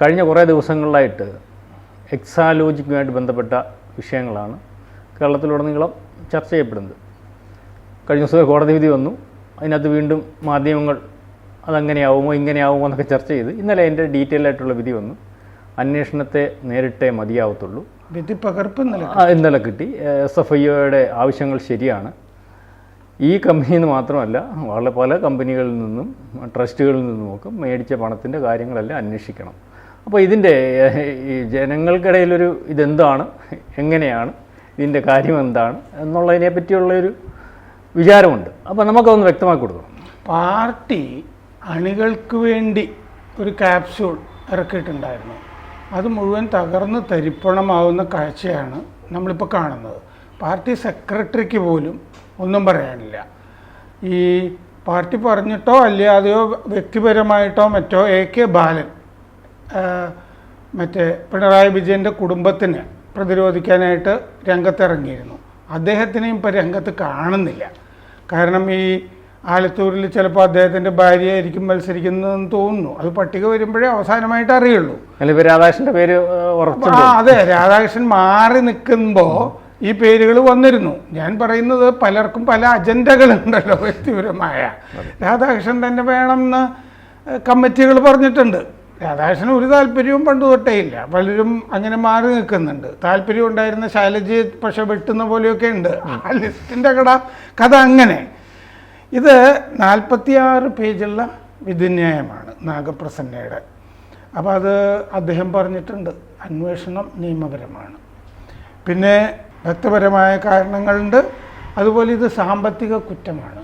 കഴിഞ്ഞ കുറേ ദിവസങ്ങളിലായിട്ട് എക്സാലോജിക്കുമായിട്ട് ബന്ധപ്പെട്ട വിഷയങ്ങളാണ് കേരളത്തിലുടനീളം ചർച്ച ചെയ്യപ്പെടുന്നത്. കഴിഞ്ഞ ദിവസം കോടതി വിധി വന്നു. അതിനകത്ത് വീണ്ടും മാധ്യമങ്ങൾ അതങ്ങനെയാവുമോ ഇങ്ങനെയാവുമോ എന്നൊക്കെ ചർച്ച ചെയ്ത് ഇന്നലെ അതിന്റെ ഡീറ്റെയിൽ ആയിട്ടുള്ള വിധി വന്നു. അന്വേഷണത്തെ നേരിട്ടേ മതിയാവത്തുള്ളൂ. വിധി പകർപ്പ് ഇന്നലെ കിട്ടി. എസ് എഫ് ഐയുടെ ആവശ്യങ്ങൾ ശരിയാണ്. ഈ കമ്പനിയിൽ നിന്ന് മാത്രമല്ല വളരെ പല കമ്പനികളിൽ നിന്നും ട്രസ്റ്റുകളിൽ നിന്നും നിന്നുമൊക്കെ മേടിച്ച പണത്തിന്റെ കാര്യങ്ങളെല്ലാം അന്വേഷിക്കണം. അപ്പോൾ ഇതിന്റെ ഈ ജനങ്ങൾക്കിടയിലൊരു ഇതെന്താണ്? എങ്ങനെയാണ്? ഇതിന്റെ കാര്യം എന്താണ് എന്നുള്ളതിനെ പറ്റിയുള്ളൊരു വിചാരമുണ്ട്. അപ്പോൾ നമുക്കതൊന്ന് വ്യക്തമാക്കി കൊടുക്കണം. പാർട്ടി അണികൾക്ക് വേണ്ടി ഒരു ക്യാപ്സ്യൂൾ ഇറക്കിയിട്ടുണ്ടായിരുന്നു. അത് മുഴുവൻ തകർന്ന് തരിപ്പണമാവുന്ന കാഴ്ചയാണ് നമ്മളിപ്പോൾ കാണുന്നത്. പാർട്ടി സെക്രട്ടറിക്ക് പോലും ഒന്നും പറയാനില്ല. ഈ പാർട്ടി പറഞ്ഞിട്ടോ അല്ലാതെയോ വ്യക്തിപരമായിട്ടോ മറ്റോ എ കെ ബാലൻ മറ്റേ പിണറായി വിജയന്റെ കുടുംബത്തിന് പ്രതിരോധിക്കാനായിട്ട് രംഗത്തിറങ്ങിയിരുന്നു. അദ്ദേഹത്തിനെയും ഇപ്പം രംഗത്ത് കാണുന്നില്ല. കാരണം ഈ ആലത്തൂരിൽ ചിലപ്പോൾ അദ്ദേഹത്തിന്റെ ഭാര്യയായിരിക്കും മത്സരിക്കുന്നതെന്ന് തോന്നുന്നു. അത് പട്ടിക വരുമ്പോഴേ അവസാനമായിട്ട് അറിയുള്ളൂ. രാധാകൃഷ്ണന്റെ പേര് ആ അതെ രാധാകൃഷ്ണൻ മാറി നിൽക്കുമ്പോൾ ഈ പേരുകൾ വന്നിരുന്നു. ഞാൻ പറയുന്നത് പലർക്കും പല അജണ്ടകളുണ്ടല്ലോ വ്യക്തിപരമായ. രാധാകൃഷ്ണൻ തന്നെ വേണമെന്ന് കമ്മിറ്റികൾ പറഞ്ഞിട്ടുണ്ട്. രാധാകൃഷ്ണൻ ഒരു താല്പര്യവും പണ്ട് തൊട്ടേ ഇല്ല. പലരും അങ്ങനെ മാറി നിൽക്കുന്നുണ്ട്. താല്പര്യം ഉണ്ടായിരുന്ന ശൈലജ് പക്ഷെ വെട്ടുന്ന പോലെയൊക്കെ ഉണ്ട്. ആ ലിസ്റ്റിന്റെ കട കഥ അങ്ങനെ. ഇത് നാൽപ്പത്തിയാറ് പേജുള്ള വിധിന്യായമാണ് നാഗപ്രസന്നയുടെ. അപ്പോൾ അത് അദ്ദേഹം പറഞ്ഞിട്ടുണ്ട്. അന്വേഷണം നിയമപരമാണ്. പിന്നെ വ്യക്തപരമായ കാരണങ്ങളുണ്ട്. അതുപോലെ ഇത് സാമ്പത്തിക കുറ്റമാണ്.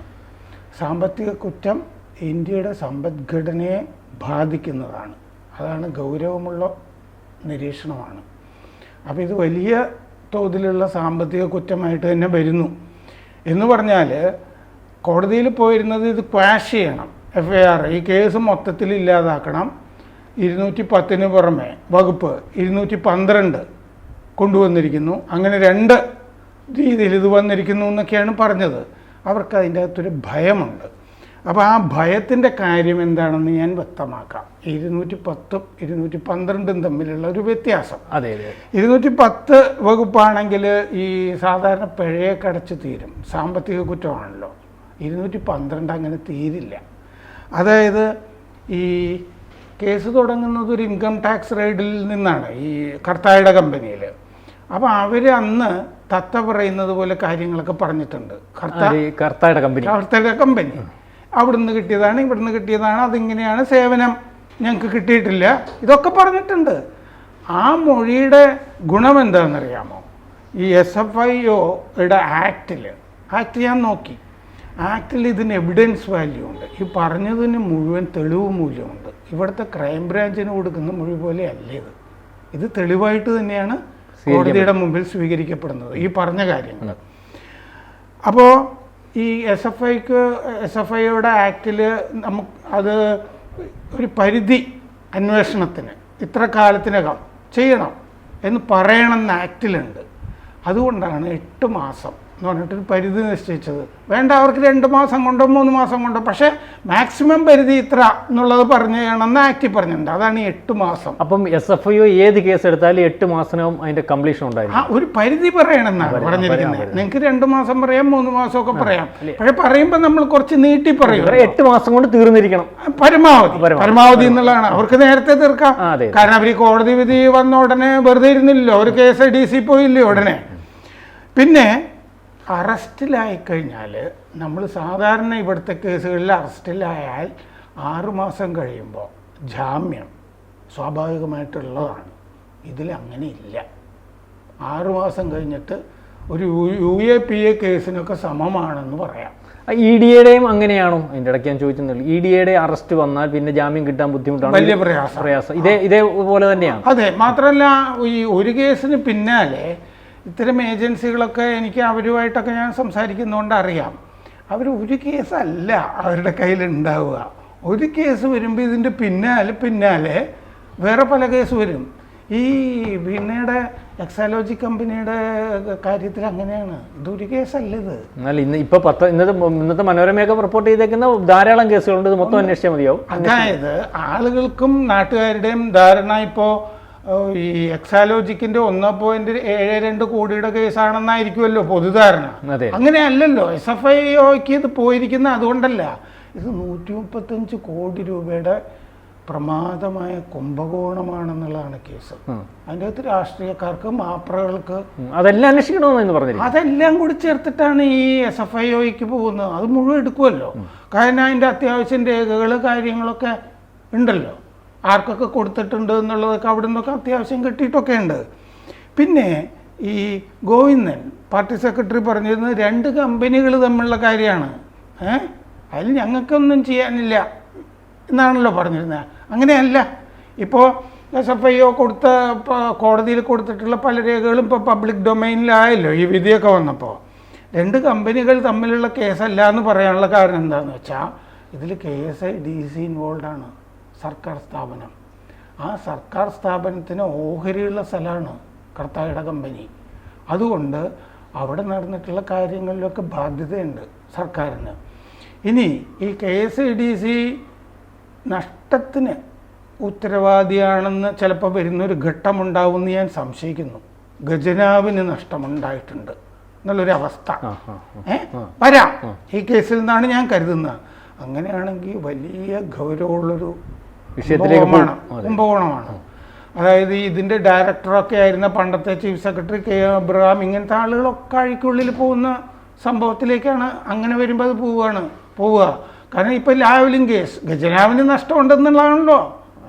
സാമ്പത്തിക കുറ്റം ഇന്ത്യയുടെ സമ്പദ്ഘടനയെ ബാധിക്കുന്നതാണ്. അതാണ് ഗൗരവമുള്ള നിരീക്ഷണമാണ്. അപ്പോൾ ഇത് വലിയ തോതിലുള്ള സാമ്പത്തിക കുറ്റമായിട്ട് തന്നെ വരുന്നു. എന്ന് പറഞ്ഞാൽ കോടതിയിൽ പോയിരുന്നത് ഇത് ക്വാഷ് ചെയ്യണം. എഫ് ഐ ആർ ഈ കേസ് മൊത്തത്തിൽ ഇല്ലാതാക്കണം. ഇരുന്നൂറ്റി പത്തിന് പുറമെ വകുപ്പ് ഇരുന്നൂറ്റി പന്ത്രണ്ട് കൊണ്ടുവന്നിരിക്കുന്നു. അങ്ങനെ രണ്ട് രീതിയിൽ ഇത് വന്നിരിക്കുന്നു എന്നൊക്കെയാണ് പറഞ്ഞത്. അവർക്ക് അതിന്റെ അകത്തൊരു ഭയമുണ്ട്. അപ്പോൾ ആ ഭയത്തിന്റെ കാര്യം എന്താണെന്ന് ഞാൻ വ്യക്തമാക്കാം. ഇരുന്നൂറ്റി പത്തും ഇരുന്നൂറ്റി പന്ത്രണ്ടും തമ്മിലുള്ള ഒരു വ്യത്യാസം. അതെ അതെ. ഇരുന്നൂറ്റി പത്ത് വകുപ്പാണെങ്കിൽ ഈ സാധാരണ പിഴയൊക്കെ അടച്ച് തീരും. സാമ്പത്തിക കുറ്റമാണല്ലോ. ഇരുന്നൂറ്റി പന്ത്രണ്ട് അങ്ങനെ തീരില്ല. അതായത് ഈ കേസ് തുടങ്ങുന്നത് ഒരു ഇൻകം ടാക്സ് റെയ്ഡിൽ നിന്നാണ് ഈ കർത്തായുടെ കമ്പനിയിൽ. അപ്പോൾ അവർ അന്ന് തത്ത പറയുന്നത് പോലെ കാര്യങ്ങളൊക്കെ പറഞ്ഞിട്ടുണ്ട്. കർത്ത കർത്തായുടെ കമ്പനി. കർത്തായുടെ കമ്പനി. അവിടുന്ന് കിട്ടിയതാണ് ഇവിടുന്ന് കിട്ടിയതാണ് അതിങ്ങനെയാണ് സേവനം ഞങ്ങൾക്ക് കിട്ടിയിട്ടില്ല. ഇതൊക്കെ പറഞ്ഞിട്ടുണ്ട്. ആ മൊഴിയുടെ ഗുണം എന്താണെന്നറിയാമോ? ഈ എസ് എഫ് ഐ ഒയുടെ ആക്റ്റിൽ ആക്ട് ഞാൻ നോക്കി. ആക്റ്റിൽ ഇതിന് എവിഡൻസ് വാല്യൂ ഉണ്ട്. ഈ പറഞ്ഞതിന് മുഴുവൻ തെളിവ് മൂല്യമുണ്ട്. ഇവിടുത്തെ ക്രൈം ബ്രാഞ്ചിന് കൊടുക്കുന്ന മൊഴി പോലെ അല്ല ഇത്. ഇത് തെളിവായിട്ട് തന്നെയാണ് കോടതിയുടെ മുമ്പിൽ സ്വീകരിക്കപ്പെടുന്നത്. ഈ പറഞ്ഞ കാര്യങ്ങൾ അപ്പോൾ ഈ എസ് എഫ് ഐക്ക് എസ് എഫ് ഐയുടെ ആക്റ്റിൽ നമുക്ക് അത് ഒരു പരിധി അന്വേഷണത്തിന് ഇത്ര കാലത്തിനകം ചെയ്യണം എന്ന് പറയണമെന്ന് ആക്റ്റിലുണ്ട് അതുകൊണ്ടാണ് എട്ട് മാസം എന്ന് പറഞ്ഞിട്ട് പരിധി നിശ്ചയിച്ചത്. വേണ്ട അവർക്ക് രണ്ട് മാസം കൊണ്ടോ മൂന്ന് മാസം കൊണ്ടോ പക്ഷേ മാക്സിമം പരിധി ഇത്ര എന്നുള്ളത് പറഞ്ഞു ചെയ്യണമെന്ന് ആക്റ്റിൽ പറഞ്ഞിട്ടുണ്ട്. അതാണ് ഈ എട്ട് മാസം. അപ്പം എസ് എഫ് ഐ ഏത് കേസ് എടുത്താലും എട്ട് മാസവും അതിന്റെ കംപ്ലീഷൻ ആ ഉണ്ടായിരിക്കും ഒരു പരിധി പറയണമെന്നാണ് പറഞ്ഞിരിക്കുന്നത്. നിങ്ങൾക്ക് രണ്ട് മാസം പറയാം മൂന്ന് മാസമൊക്കെ പറയാം. പക്ഷെ പറയുമ്പോൾ നമ്മൾ കുറച്ച് നീട്ടി പറയും. എട്ട് മാസം കൊണ്ട് തീർന്നിരിക്കണം. പരമാവധി. പരമാവധി. എന്നുള്ളതാണ്. അവർക്ക് നേരത്തെ തീർക്കാം. കാരണം അവർ ഈ കോടതി വിധി വന്ന ഉടനെ വെറുതെ ഇരുന്നില്ലല്ലോ. ഒരു കേസ് ഡി സി പോയില്ലേ ഉടനെ? പിന്നെ അറസ്റ്റിലായി കഴിഞ്ഞാൽ നമ്മൾ സാധാരണ ഇവിടുത്തെ കേസുകളിൽ അറസ്റ്റിലായാൽ ആറുമാസം കഴിയുമ്പോൾ ജാമ്യം സ്വാഭാവികമായിട്ടുള്ളതാണ്. ഇതിൽ അങ്ങനെ ഇല്ല. ആറുമാസം കഴിഞ്ഞിട്ട് ഒരു യു എ പി എ കേസിനൊക്കെ സമമാണെന്ന് പറയാം. ഇ ഡി എയുടെയും അങ്ങനെയാണോ? അതിന്റെ ഇടയ്ക്ക് ഞാൻ ചോദിച്ചെന്നുള്ളൂ ഇ ഡി എയുടെ അറസ്റ്റ് വന്നാൽ പിന്നെ ജാമ്യം കിട്ടാൻ ബുദ്ധിമുട്ടാണ്. വലിയ പ്രയാസം. പ്രയാസം. ഇതേ ഇതേപോലെ തന്നെയാണ്. അതെ മാത്രമല്ല ഈ ഒരു കേസിന് പിന്നാലെ ഇത്തരം ഏജൻസികളൊക്കെ എനിക്ക് അവരുമായിട്ടൊക്കെ ഞാൻ സംസാരിക്കുന്നതുകൊണ്ട് അറിയാം. അവർ ഒരു കേസല്ല അവരുടെ കയ്യിലുണ്ടാവുക. ഒരു കേസ് വരുമ്പോൾ ഇതിന്റെ പിന്നാലെ പിന്നാലെ വേറെ പല കേസ് വരും. ഈ പിന്നീട് എക്സാലോജി കമ്പനിയുടെ കാര്യത്തിൽ അങ്ങനെയാണ്. ഇതൊരു കേസല്ല ഇത്. എന്നാൽ ഇന്ന് ഇപ്പൊ പത്ത് ഇന്നത്തെ ഇന്നത്തെ മനോരമയൊക്കെ റിപ്പോർട്ട് ചെയ്തേക്കുന്ന ധാരാളം കേസുകളുണ്ട്. ഇത് മൊത്തം അന്വേഷിച്ചാൽ മതിയാവും അതായത് ആളുകൾക്കും നാട്ടുകാരുടെയും ധാരണ ഇപ്പോ ഏഹ്, ഈ എക്സാലോജിക്കിന്റെ ഒന്ന് പോയിന്റ് ഏഴ് രണ്ട് കോടിയുടെ കേസാണെന്നായിരിക്കുമല്ലോ പൊതുധാരണ. അങ്ങനെയല്ലല്ലോ എസ് എഫ് ഐ ഒക്ക് ഇത് പോയിരിക്കുന്ന അതുകൊണ്ടല്ല. ഇത് നൂറ്റി മുപ്പത്തഞ്ച് കോടി രൂപയുടെ പ്രമാദമായ കുംഭകോണമാണെന്നുള്ളതാണ് കേസ്. അതിന്റെ അകത്ത് രാഷ്ട്രീയക്കാർക്ക് മാപ്രകൾക്ക്. അതെല്ലാം അന്വേഷിക്കണമെന്ന് പറഞ്ഞു അതെല്ലാം കൂടി ചേർത്തിട്ടാണ് ഈ എസ് എഫ് ഐ ഒക്ക് പോകുന്നത്. അത് മുഴുവൻ എടുക്കുമല്ലോ. കാരണം അതിന്റെ അത്യാവശ്യം രേഖകൾ കാര്യങ്ങളൊക്കെ ഉണ്ടല്ലോ. ആർക്കൊക്കെ കൊടുത്തിട്ടുണ്ട് എന്നുള്ളതൊക്കെ അവിടെ നിന്നൊക്കെ അത്യാവശ്യം കിട്ടിയിട്ടൊക്കെ ഉണ്ട്. പിന്നെ ഈ ഗോവിന്ദൻ പാർട്ടി സെക്രട്ടറി പറഞ്ഞിരുന്നത് രണ്ട് കമ്പനികൾ തമ്മിലുള്ള കാര്യമാണ്. ഏ? അതിൽ ഞങ്ങൾക്കൊന്നും ചെയ്യാനില്ല എന്നാണല്ലോ പറഞ്ഞിരുന്നത് അങ്ങനെയല്ല. ഇപ്പോൾ എസ് എഫ് ഐ ഒ കൊടുത്ത കോടതിയിൽ കൊടുത്തിട്ടുള്ള പല രേഖകളും ഇപ്പോൾ പബ്ലിക് ഡൊമൈനിലായല്ലോ ഈ വിധിയൊക്കെ വന്നപ്പോൾ രണ്ട് കമ്പനികൾ തമ്മിലുള്ള കേസല്ല എന്ന് പറയാനുള്ള കാരണം എന്താണെന്ന് വെച്ചാൽ ഇതിൽ K S I D C involve ആണ്. സർക്കാർ സ്ഥാപനം. ആ സർക്കാർ സ്ഥാപനത്തിന് ഓഹരിയുള്ള സ്ഥലമാണ് കർത്തായുടെ കമ്പനി. അതുകൊണ്ട് അവിടെ നടന്നിട്ടുള്ള കാര്യങ്ങളിലൊക്കെ ബാധ്യതയുണ്ട് സർക്കാരിന്. ഇനി ഈ K S E D C നഷ്ടത്തിന് ഉത്തരവാദിയാണെന്ന് ചിലപ്പോൾ വരുന്നൊരു ഘട്ടമുണ്ടാവുമെന്ന് ഞാൻ സംശയിക്കുന്നു. ഖജനാവിന് നഷ്ടമുണ്ടായിട്ടുണ്ട് എന്നുള്ളൊരു അവസ്ഥ. ഏ? വരാം. ഈ കേസിൽ നിന്നാണ് ഞാൻ കരുതുന്നത്. അങ്ങനെയാണെങ്കിൽ വലിയ ഗൗരവമുള്ളൊരു വിഷയത്തിലേക്ക് കുംഭകോണമാണ്. അതായത് ഇതിന്റെ ഡയറക്ടറൊക്കെ ആയിരുന്ന പണ്ടത്തെ ചീഫ് സെക്രട്ടറി കെ അബ്രഹാം ഇങ്ങനത്തെ ആളുകളൊക്കെ അഴിക്കുള്ളിൽ പോകുന്ന സംഭവത്തിലേക്കാണ് അങ്ങനെ വരുമ്പോൾ അത് പോവുകയാണ് പോവുക. കാരണം ഇപ്പൊ ലാവലിംഗ് കേസ് ഖജനാവിന് നഷ്ടമുണ്ടെന്നുള്ളതാണല്ലോ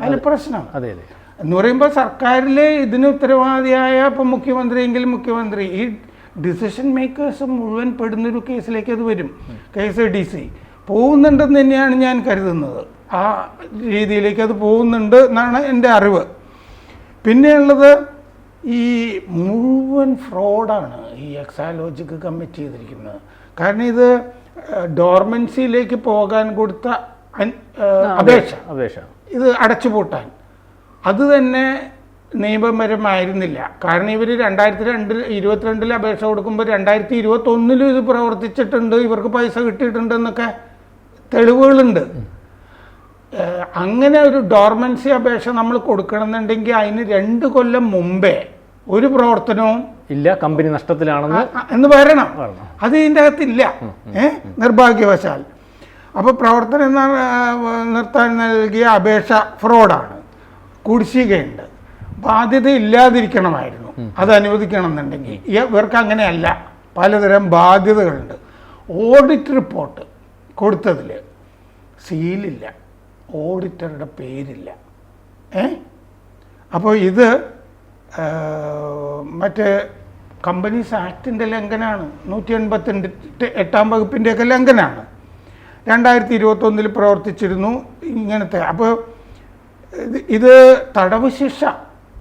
അതിൽ പ്രശ്നം. അതെ അതെ. എന്ന് പറയുമ്പോൾ സർക്കാരിലെ ഇതിന് ഉത്തരവാദിയായ ഇപ്പം മുഖ്യമന്ത്രിയെങ്കിൽ മുഖ്യമന്ത്രി ഈ ഡിസിഷൻ മേക്കേഴ്സ് മുഴുവൻ പെടുന്നൊരു കേസിലേക്ക് അത് വരും. K S D C. പോകുന്നുണ്ടെന്ന് തന്നെയാണ് ഞാൻ കരുതുന്നത്. ആ രീതിയിലേക്ക് അത് പോകുന്നുണ്ട് എന്നാണ് എന്റെ അറിവ്. പിന്നെയുള്ളത് ഈ മുഴുവൻ ഫ്രോഡാണ് ഈ എക്സാലോജിക്ക് കമ്മിറ്റ് ചെയ്തിരിക്കുന്നത്. കാരണം ഇത് ഡോർമൻസിയിലേക്ക് പോകാൻ കൊടുത്ത അപേക്ഷ. അപേക്ഷ. ഇത് അടച്ചുപൂട്ടാൻ. അത് തന്നെ നിയമപരമായിരുന്നില്ല. കാരണം ഇവർ രണ്ടായിരത്തി രണ്ടിൽ ഇരുപത്തിരണ്ടിൽ അപേക്ഷ കൊടുക്കുമ്പോൾ രണ്ടായിരത്തി ഇരുപത്തൊന്നിലും ഇത് പ്രവർത്തിച്ചിട്ടുണ്ട് ഇവർക്ക് പൈസ കിട്ടിയിട്ടുണ്ട് എന്നൊക്കെ തെളിവുകളുണ്ട്. അങ്ങനെ ഒരു ഡോർമൻസി അപേക്ഷ നമ്മൾ കൊടുക്കണമെന്നുണ്ടെങ്കിൽ അതിന് രണ്ട് കൊല്ലം മുമ്പേ ഒരു പ്രവർത്തനവും ഇല്ല കമ്പനി നഷ്ടത്തിലാണെന്ന് എന്ന് വരണം. വരണം. അത് ഇതിന്റെ അകത്തില്ല. ഏ? നിർഭാഗ്യവശാൽ. അപ്പോൾ പ്രവർത്തനം നിർത്താൻ നൽകിയ അപേക്ഷ ഫ്രോഡാണ്. കുടിശ്ശികയുണ്ട്. ബാധ്യത ഇല്ലാതിരിക്കണമായിരുന്നു. അത് അനുവദിക്കണം എന്നുണ്ടെങ്കിൽ ഇവർക്ക് അങ്ങനെയല്ല. പലതരം ബാധ്യതകളുണ്ട്. Audit report കൊടുത്തതിൽ സീലില്ല. ഓഡിറ്ററുടെ പേരില്ല. ഏ? അപ്പോൾ ഇത് മറ്റേ കമ്പനീസ് ആക്ടിന്റെ ലംഘനമാണ് നൂറ്റി എൺപത്തിന്റെ എട്ടാം വകുപ്പിന്റെയൊക്കെ ലംഘനമാണ് രണ്ടായിരത്തി ഇരുപത്തൊന്നിൽ പ്രവർത്തിച്ചിരുന്നു ഇങ്ങനത്തെ. അപ്പോൾ ഇത് തടവ് ശിക്ഷ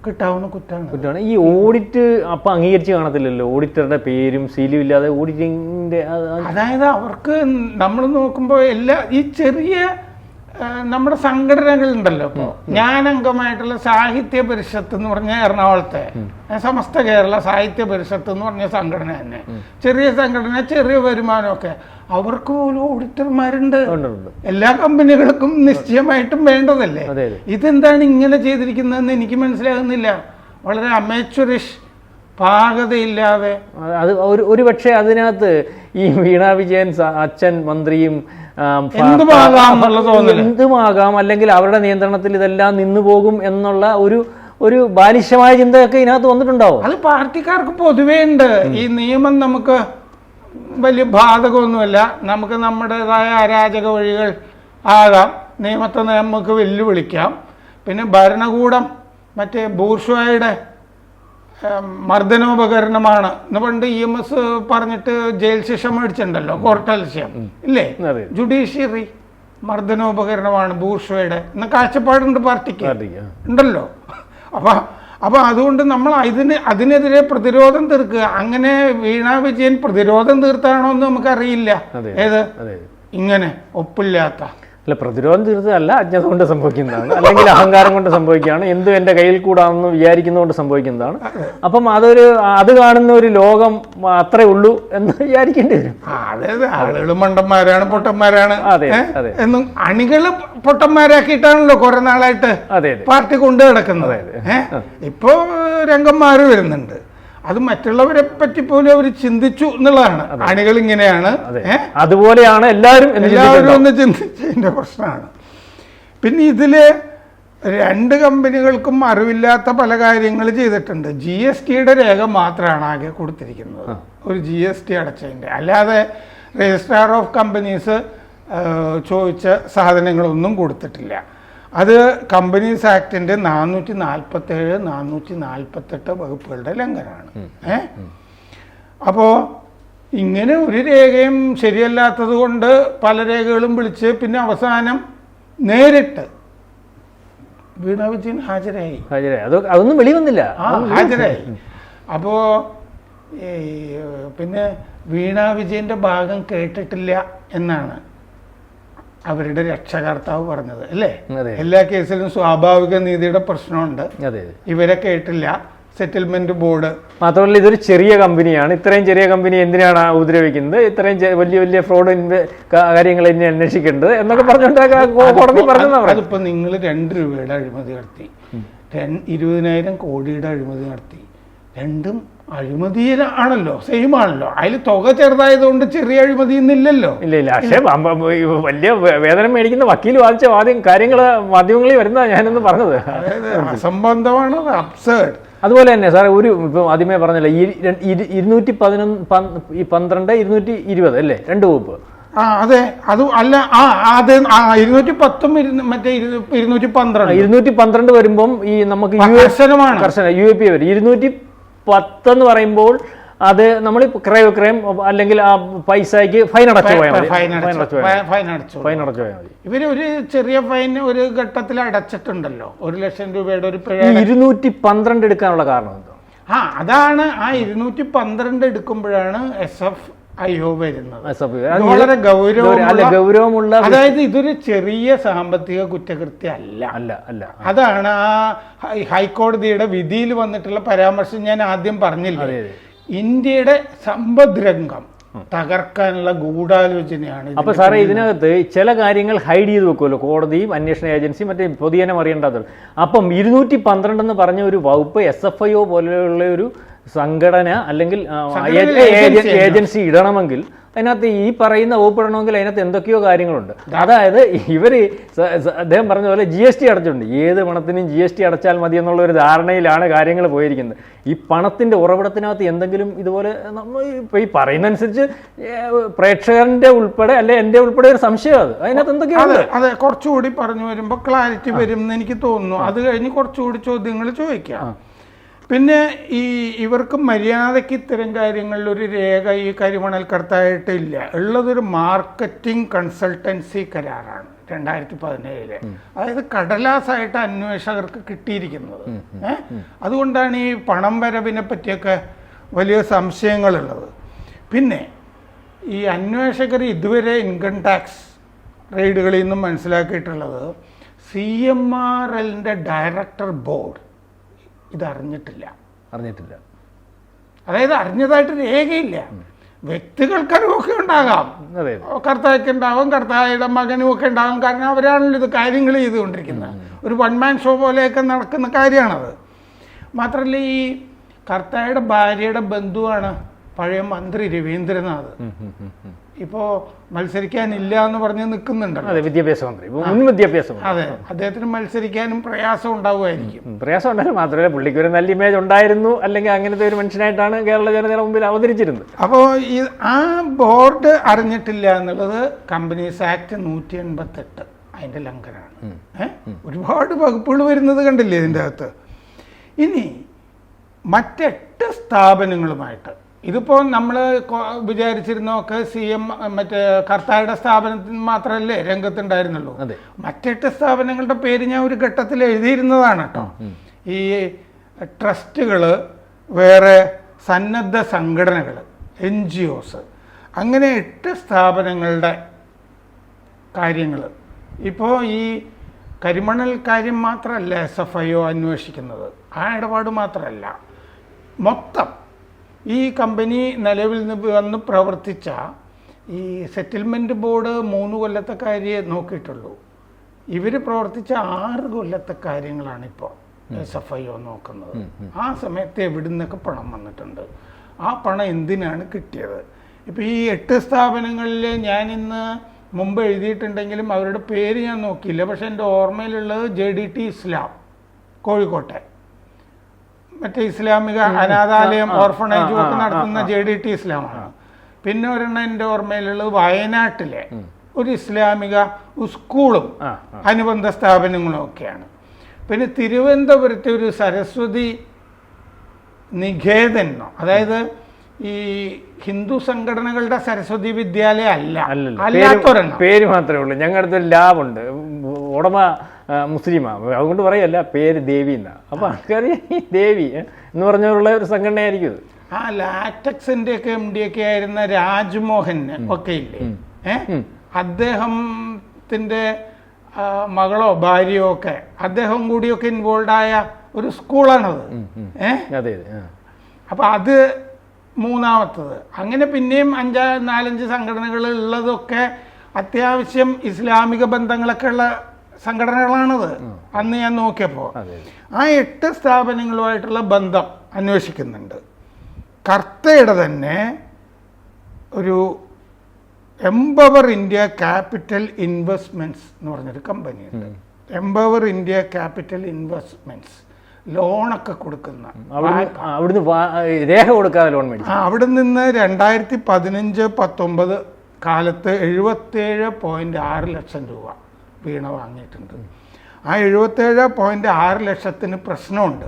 കിട്ടാവുന്ന കുറ്റമാണ് കുറ്റമാണ് ഈ ഓഡിറ്റ് അപ്പം അംഗീകരിച്ച് കാണത്തില്ലല്ലോ. ഓഡിറ്ററുടെ പേരും സീലും ഇല്ലാതെ ഓഡിറ്റിങ്ങിന്റെ അതായത് അവർക്ക് നമ്മൾ നോക്കുമ്പോൾ എല്ലാ ഈ ചെറിയ നമ്മുടെ സംഘടനകളുണ്ടല്ലോ ഇപ്പോൾ ഞാൻ അംഗമായിട്ടുള്ള സാഹിത്യ പരിഷത്ത് എന്ന് പറഞ്ഞ എറണാകുളത്തെ. സമസ്ത കേരള സാഹിത്യ പരിഷത്ത് എന്ന് പറഞ്ഞ സംഘടന തന്നെ. ചെറിയ സംഘടന ചെറിയ വരുമാനമൊക്കെ. അവർക്ക് പോലും ഓഡിറ്റർമാരുണ്ട്. എല്ലാ കമ്പനികൾക്കും നിശ്ചയമായിട്ടും വേണ്ടതല്ലേ? ഇതെന്താണ് ഇങ്ങനെ ചെയ്തിരിക്കുന്നതെന്ന് എനിക്ക് മനസ്സിലാകുന്നില്ല. വളരെ അമേച്വറിഷ് പാകതയില്ലാതെ. അത് ഒരു ഒരുപക്ഷെ അതിനകത്ത് ഈ വീണ വിജയൻ അച്ഛൻ മന്ത്രിയും എന്തുമാകാം അല്ലെങ്കിൽ അവരുടെ നിയന്ത്രണത്തിൽ ഇതെല്ലാം നിന്നു പോകും എന്നുള്ള ഒരു ഒരു ബാലിശമായ ചിന്തയൊക്കെ ഇതിനകത്ത് വന്നിട്ടുണ്ടാവും. അത് പാർട്ടിക്കാർക്ക് പൊതുവേ ഉണ്ട്. ഈ നിയമം നമുക്ക് വലിയ ബാധകമൊന്നുമല്ല. നമുക്ക് നമ്മുടേതായ അരാജക വഴികൾ ആകാം. നിയമത്തെ നമുക്ക് വെല്ലുവിളിക്കാം. പിന്നെ ഭരണകൂടം മറ്റേ ബൂർഷ്വായുടെ ഏം, മർദ്ദനോപകരണമാണ്. എന്ന് പണ്ട് ഇ എം എസ് പറഞ്ഞിട്ട് ജയിൽ ശിക്ഷ മേടിച്ചിട്ടുണ്ടല്ലോ കോർട്ടലസ്യം ഇല്ലേ. ജുഡീഷ്യറി മർദ്ദനോപകരണമാണ് ബൂർഷ്വയുടെ എന്ന കാഴ്ചപ്പാടുണ്ട് പാർട്ടിക്ക്. ഉണ്ടല്ലോ. അപ്പൊ അപ്പൊ അതുകൊണ്ട് നമ്മൾ ഇതിന് അതിനെതിരെ പ്രതിരോധം തീർക്കുക. അങ്ങനെ വീണ വിജയൻ പ്രതിരോധം തീർത്താണോ എന്ന് നമുക്കറിയില്ല. ഏത്? ഇങ്ങനെ ഒപ്പില്ലാത്ത. അല്ല പ്രതിരോധം തീർച്ചയല്ല അജ്ഞത കൊണ്ട് സംഭവിക്കുന്നതാണ്. അല്ലെങ്കിൽ അഹങ്കാരം കൊണ്ട് സംഭവിക്കുകയാണ്. എന്തും എന്റെ കയ്യിൽ കൂടാണെന്ന് വിചാരിക്കുന്നതുകൊണ്ട് സംഭവിക്കുന്നതാണ്. അപ്പം അതൊരു അത് കാണുന്ന ഒരു ലോകം അത്രേ ഉള്ളൂ എന്ന് വിചാരിക്കേണ്ടി വരും. ആളുകൾ മണ്ടന്മാരാണ് പൊട്ടന്മാരാണ്. അതെ, അതെ. എന്നും അണികൾ പൊട്ടന്മാരാക്കിയിട്ടാണല്ലോ കുറെ നാളായിട്ട് പാർട്ടി കൊണ്ടു നടക്കുന്നത്? ഇപ്പോ രംഗന്മാർ വരുന്നുണ്ട്. അത് മറ്റുള്ളവരെ പറ്റി പോലും അവർ ചിന്തിച്ചു എന്നുള്ളതാണ്. അണികൾ ഇങ്ങനെയാണ്. അതുപോലെയാണ് എല്ലാവരും എല്ലാവരും ഒന്ന് ചിന്തിച്ചതിന്റെ പ്രശ്നമാണ്. പിന്നെ ഇതിൽ രണ്ട് കമ്പനികൾക്കും അറിവില്ലാത്ത പല കാര്യങ്ങൾ ചെയ്തിട്ടുണ്ട്. ജി എസ് ടിയുടെ രേഖ മാത്രമാണ് ആകെ കൊടുത്തിരിക്കുന്നത്. ഒരു ജി എസ് ടി അടച്ചതിന്റെ അല്ലാതെ രജിസ്ട്രാർ ഓഫ് കമ്പനീസ് ചോദിച്ച സാധനങ്ങളൊന്നും കൊടുത്തിട്ടില്ല. അത് കമ്പനീസ് ആക്ടിന്റെ നാനൂറ്റി നാൽപ്പത്തേഴ് നാനൂറ്റി നാൽപ്പത്തെട്ട് വകുപ്പുകളുടെ ലംഘനമാണ്. ഏ? അപ്പോൾ ഇങ്ങനെ ഒരു രേഖയും ശരിയല്ലാത്തത് കൊണ്ട് പല രേഖകളും വിളിച്ച് പിന്നെ അവസാനം നേരിട്ട് വീണ വിജയൻ ഹാജരായി. ഹാജരായി. അത് അതൊന്നും വെളി വന്നില്ല. ആ ഹാജരായി. അപ്പോൾ പിന്നെ വീണ വിജയന്റെ ഭാഗം കേട്ടിട്ടില്ല എന്നാണ്. അവരുടെ രക്ഷകർത്താവ് പറഞ്ഞത് അല്ലേ? എല്ലാ കേസിലും സ്വാഭാവിക നീതിയുടെ പ്രശ്നമുണ്ട്. ഇവരെ കേട്ടില്ല. സെറ്റിൽമെന്റ് ബോർഡ് മാത്രമല്ല ഇതൊരു ചെറിയ കമ്പനിയാണ്. ഇത്രയും ചെറിയ കമ്പനി എന്തിനാണ് ഉപദ്രവിക്കുന്നത്? ഇത്രയും വലിയ വലിയ ഫ്രോഡ് കാര്യങ്ങൾ ഇനി അന്വേഷിക്കേണ്ടത് എന്നൊക്കെ പറഞ്ഞുകൊണ്ട് അതിപ്പോ നിങ്ങൾ രണ്ട് രൂപയുടെ അഴിമതി നടത്തി. ഇരുപതിനായിരം കോടിയുടെ അഴിമതി നടത്തി. രണ്ടും അഴിമതിയിലാണല്ലോ സെയിം ആണല്ലോ. അതിൽ തുക ചെറുതായതുകൊണ്ട് ചെറിയ അഴിമതി എന്നില്ലല്ലോ ഇല്ല. ഇല്ല. പക്ഷേ വലിയ വേദന വേതനം മേടിക്കുന്ന വക്കീൽ വാദിച്ച വാദ്യം കാര്യങ്ങൾ മാധ്യമങ്ങളിൽ വരുന്നതാണ് ഞാനൊന്ന് പറഞ്ഞത്. അസംബന്ധമാണ്? അബ്സേർഡ് അതുപോലെ തന്നെ സാറേ ഒരു ഇപ്പം ആദ്യമേ പറഞ്ഞില്ല ഇരുന്നൂറ്റി പതിനൊന്ന് പന്ത്രണ്ട് ഇരുന്നൂറ്റി ഇരുപത് അല്ലേ? രണ്ട് വകുപ്പ്. ആ അതെ. അത് അല്ല ആ അത് ആ ഇരുന്നൂറ്റി പത്തും മറ്റേ ഇരുന്നൂറ്റി പന്ത്രണ്ട്. ഇരുന്നൂറ്റി പന്ത്രണ്ട് വരുമ്പം ഈ നമുക്ക് യു എസ് കർശനമാണ്. കർശന യു എ പി വരും. ഇരുന്നൂറ്റി പത്തെന്ന് പറയുമ്പോൾ അത് നമ്മൾ ക്രയവിക്രയം അല്ലെങ്കിൽ ആ പൈസയ്ക്ക് ഫൈൻ അടച്ചു പോയാൽ മതി. ഫൈൻ അടച്ചു. പോയാൽ മതി. ഫൈൻ അടച്ചു. ഫൈൻ അടച്ചു പോയാൽ മതി. ഇവർ ഒരു ചെറിയ ഫൈൻ ഒരു ഘട്ടത്തിൽ അടച്ചിട്ടുണ്ടല്ലോ. ഒരു ലക്ഷം രൂപയുടെ ഒരു പിഴ ഇരുന്നൂറ്റി പന്ത്രണ്ട് എടുക്കാനുള്ള കാരണം എന്തോ? ആ അതാണ് ആ ഇരുന്നൂറ്റി പന്ത്രണ്ട് എടുക്കുമ്പോഴാണ് എസ് എഫ് ഒ വരുന്നത്. ഗൗരവമുള്ള അതായത് ഇതൊരു ചെറിയ സാമ്പത്തിക കുറ്റകൃത്യ അല്ല. അല്ല അല്ല. അതാണ് ആ ഹൈക്കോടതിയുടെ വിധിയിൽ വന്നിട്ടുള്ള പരാമർശം ഞാൻ ആദ്യം പറഞ്ഞില്ലേ. ഇന്ത്യയുടെ സമ്പദ് രംഗം തകർക്കാനുള്ള ഗൂഢാലോചനയാണ്. അപ്പൊ സാറേ ഇതിനകത്ത് ചില കാര്യങ്ങൾ ഹൈഡ് ചെയ്ത് വെക്കുമല്ലോ കോടതിയും അന്വേഷണ ഏജൻസിയും മറ്റേ പൊതുജനം അറിയേണ്ടത് അപ്പം ഇരുന്നൂറ്റി പന്ത്രണ്ട് എന്ന് പറഞ്ഞ ഒരു വകുപ്പ് എസ് എഫ് ഐ ഒ പോലെയുള്ള ഒരു സംഘടന അല്ലെങ്കിൽ ഏജൻസി ഇടണമെങ്കിൽ അതിനകത്ത് ഈ പറയുന്ന വകുപ്പിടണമെങ്കിൽ അതിനകത്ത് എന്തൊക്കെയോ കാര്യങ്ങളുണ്ട്. അതായത് ഇവർ അദ്ദേഹം പറഞ്ഞ പോലെ ജി എസ് ടി അടച്ചിട്ടുണ്ട്. ഏത് പണത്തിനും ജി എസ് ടി അടച്ചാൽ മതി എന്നുള്ള ഒരു ധാരണയിലാണ് കാര്യങ്ങൾ പോയിരിക്കുന്നത്. ഈ പണത്തിന്റെ ഉറവിടത്തിനകത്ത് എന്തെങ്കിലും ഇതുപോലെ നമ്മൾ ഇപ്പൊ ഈ പറയുന്ന അനുസരിച്ച് പ്രേക്ഷകന്റെ ഉൾപ്പെടെ അല്ലെ എന്റെ ഉൾപ്പെടെ ഒരു സംശയം അത്. അതിനകത്ത് എന്തൊക്കെയാണ് അതെ അതെ കുറച്ചുകൂടി പറഞ്ഞു വരുമ്പോൾ ക്ലാരിറ്റി വരും എന്ന് എനിക്ക് തോന്നുന്നു. അത് കഴിഞ്ഞ് കുറച്ചുകൂടി ചോദ്യങ്ങൾ ചോദിക്കാം. പിന്നെ ഈ ഇവർക്ക് മര്യാദയ്ക്ക് ഇത്തരം കാര്യങ്ങളിൽ ഒരു രേഖ ഈ കരിമണൽ കടത്തായിട്ട് ഇല്ല. ഉള്ളതൊരു മാർക്കറ്റിംഗ് കൺസൾട്ടൻസി കരാറാണ് രണ്ടായിരത്തി പതിനേഴിൽ അതായത് കടലാസായിട്ട് അന്വേഷകർക്ക് കിട്ടിയിരിക്കുന്നത്. ഏ? അതുകൊണ്ടാണ് ഈ പണം വരവിനെ പറ്റിയൊക്കെ വലിയ സംശയങ്ങളുള്ളത്. പിന്നെ ഈ അന്വേഷകർ ഇതുവരെ ഇൻകം ടാക്സ് റെയ്ഡുകളിൽ നിന്നും മനസ്സിലാക്കിയിട്ടുള്ളത് സി എം ആർ എല്ലിന്റെ ഡയറക്ടർ ബോർഡ് ഇതറിഞ്ഞിട്ടില്ല. അറിഞ്ഞിട്ടില്ല. അതായത് അറിഞ്ഞതായിട്ട് രേഖയില്ല. വ്യക്തികൾക്ക് അറിവൊക്കെ ഉണ്ടാകാം കർത്തായ്ക്ക് ഉണ്ടാവും കർത്തായുടെ മകനും ഒക്കെ ഉണ്ടാകും കാരണം അവരാണല്ലോ ഇത് കാര്യങ്ങൾ ചെയ്തുകൊണ്ടിരിക്കുന്നത്. ഒരു വൺ മാൻ ഷോ പോലെയൊക്കെ നടക്കുന്ന കാര്യമാണത്. മാത്രമല്ല ഈ കർത്തായുടെ ഭാര്യയുടെ ബന്ധുവാണ് പഴയ മന്ത്രി രവീന്ദ്രനാഥ്. ഇപ്പോൾ മത്സരിക്കാനില്ല എന്ന് പറഞ്ഞ് നിൽക്കുന്നുണ്ടല്ലോ. അതെ വിദ്യാഭ്യാസ മന്ത്രി. മുൻ വിദ്യാഭ്യാസ മന്ത്രി. അതെ അദ്ദേഹത്തിന് മത്സരിക്കാനും പ്രയാസം ഉണ്ടാവുമായിരിക്കും. പ്രയാസം ഉണ്ടായാലും മാത്രമല്ല പുള്ളിക്ക് ഒരു നല്ല ഇമേജ് ഉണ്ടായിരുന്നു അല്ലെങ്കിൽ അങ്ങനത്തെ ഒരു മനുഷ്യനായിട്ടാണ് കേരള ജനതയുടെ മുമ്പിൽ അവതരിച്ചിരുന്നത്. അപ്പോൾ ഈ ആ ബോർഡ് അറിഞ്ഞിട്ടില്ല എന്നുള്ളത് കമ്പനീസ് ആക്ട് നൂറ്റി എൺപത്തെട്ട് അതിന്റെ ലംഘനമാണ് ഏ? ഒരുപാട് വകുപ്പുകൾ വരുന്നത് കണ്ടില്ലേ ഇതിന്റെ അകത്ത്? ഇനി മറ്റെട്ട് സ്ഥാപനങ്ങളുമായിട്ട് ഇതിപ്പോൾ നമ്മൾ വിചാരിച്ചിരുന്നൊക്കെ സി എം മറ്റേ കർത്തായുടെ സ്ഥാപനത്തിന് മാത്രമല്ലേ രംഗത്തുണ്ടായിരുന്നുള്ളൂ. മറ്റെട്ട് സ്ഥാപനങ്ങളുടെ പേര് ഞാൻ ഒരു ഘട്ടത്തിൽ എഴുതിയിരുന്നതാണ് കേട്ടോ. ഈ ട്രസ്റ്റുകൾ വേറെ സന്നദ്ധ സംഘടനകൾ എൻ ജി ഒസ് അങ്ങനെ എട്ട് സ്ഥാപനങ്ങളുടെ കാര്യങ്ങൾ ഇപ്പോൾ ഈ കരിമണൽ കാര്യം മാത്രമല്ല എസ് എഫ് ഐ ഒ അന്വേഷിക്കുന്നത്. ആ ഇടപാട് മാത്രമല്ല മൊത്തം ഈ കമ്പനി നിലവിൽ നിന്ന് വന്ന് പ്രവർത്തിച്ച ഈ സെറ്റിൽമെന്റ് ബോർഡ് മൂന്ന് കൊല്ലത്തെ കാര്യം നോക്കിയിട്ടുള്ളൂ. ഇവർ പ്രവർത്തിച്ച ആറ് കൊല്ലത്തെ കാര്യങ്ങളാണ് ഇപ്പോൾ എസ് എഫ് ഐ ഒ നോക്കുന്നത്. ആ സമയത്ത് എവിടെ നിന്നൊക്കെ പണം വന്നിട്ടുണ്ട്? ആ പണം എന്തിനാണ് കിട്ടിയത്? ഇപ്പോൾ ഈ എട്ട് സ്ഥാപനങ്ങളിൽ ഞാനിന്ന് മുമ്പ് എഴുതിയിട്ടുണ്ടെങ്കിലും അവരുടെ പേര് ഞാൻ നോക്കിയില്ല. പക്ഷെ എന്റെ ഓർമ്മയിലുള്ളത് ജെ ഡി ടി ഇസ്ലാം കോഴിക്കോട്ടെ. മറ്റേ ഇസ്ലാമിക അനാഥാലയം ആ, ഒക്കെ നടത്തുന്ന. ജെ ഡി ടി ഇസ്ലാമാണ്. പിന്നെ ഒരെണ്ണം എന്റെ ഓർമ്മയിലുള്ളത് വയനാട്ടിലെ ഒരു ഇസ്ലാമിക സ്കൂളും അനുബന്ധ സ്ഥാപനങ്ങളും ഒക്കെയാണ്. പിന്നെ തിരുവനന്തപുരത്തെ ഒരു സരസ്വതി നികേതനോ അതായത് ഈ ഹിന്ദു സംഘടനകളുടെ സരസ്വതി വിദ്യാലയ അല്ല അല്ലാത്തൊരെണ്ണം. പേര് പേര് മാത്രമേ ഉള്ളൂ. ഞങ്ങളുടെ അടുത്തൊരു ലാബുണ്ട്. ഉടമ ആ, മുസ്ലിമാ. അതുകൊണ്ട് പറയല്ല പേര് ദേവി എന്നാണ് അപ്പൊ ആൾക്കാർ ദേവി എന്ന് പറഞ്ഞുള്ള ഒരു സംഘടനയായിരിക്കും ഇത്. ആ ലാറ്റക്സിന്റെ ഒക്കെ എം ഡി ഒക്കെ ആയിരുന്ന രാജ്മോഹൻ ഒക്കെ ഇല്ലേ ഏഹ് അദ്ദേഹത്തിന്റെ മകളോ ഭാര്യയോ ഒക്കെ അദ്ദേഹം കൂടിയൊക്കെ ഇൻവോൾവ് ആയ ഒരു സ്കൂളാണത്. ഏഹ് അപ്പൊ അത് മൂന്നാമത്തത്. അങ്ങനെ പിന്നെയും അഞ്ചാ നാലഞ്ച് സംഘടനകൾ ഉള്ളതൊക്കെ അത്യാവശ്യം ഇസ്ലാമിക ബന്ധങ്ങളൊക്കെ ഉള്ള സംഘടനകളാണത്. അന്ന് ഞാൻ നോക്കിയപ്പോൾ ആ എട്ട് സ്ഥാപനങ്ങളുമായിട്ടുള്ള ബന്ധം അന്വേഷിക്കുന്നുണ്ട്. കർത്തയുടെ തന്നെ ഒരു എംപവർ ഇന്ത്യ ക്യാപിറ്റൽ ഇൻവെസ്റ്റ്മെന്റ്സ് എന്ന് പറഞ്ഞൊരു കമ്പനിയുണ്ട് എംപവർ ഇന്ത്യ ക്യാപിറ്റൽ ഇൻവെസ്റ്റ്മെന്റ്സ് ലോണൊക്കെ കൊടുക്കുന്ന അവിടുന്ന് രേഖ കൊടുക്കാതെ ലോൺ മേടിച്ചു. അവിടെ നിന്ന് രണ്ടായിരത്തി പതിനഞ്ച് പത്തൊമ്പത് കാലത്ത് എഴുപത്തേഴ് പോയിന്റ് ആറ് ലക്ഷം രൂപ. വീണ വാങ്ങിയിട്ടുണ്ട്. ആ എഴുപത്തേഴ് പോയിന്റ് ആറ് ലക്ഷത്തിന് പ്രശ്നമുണ്ട്.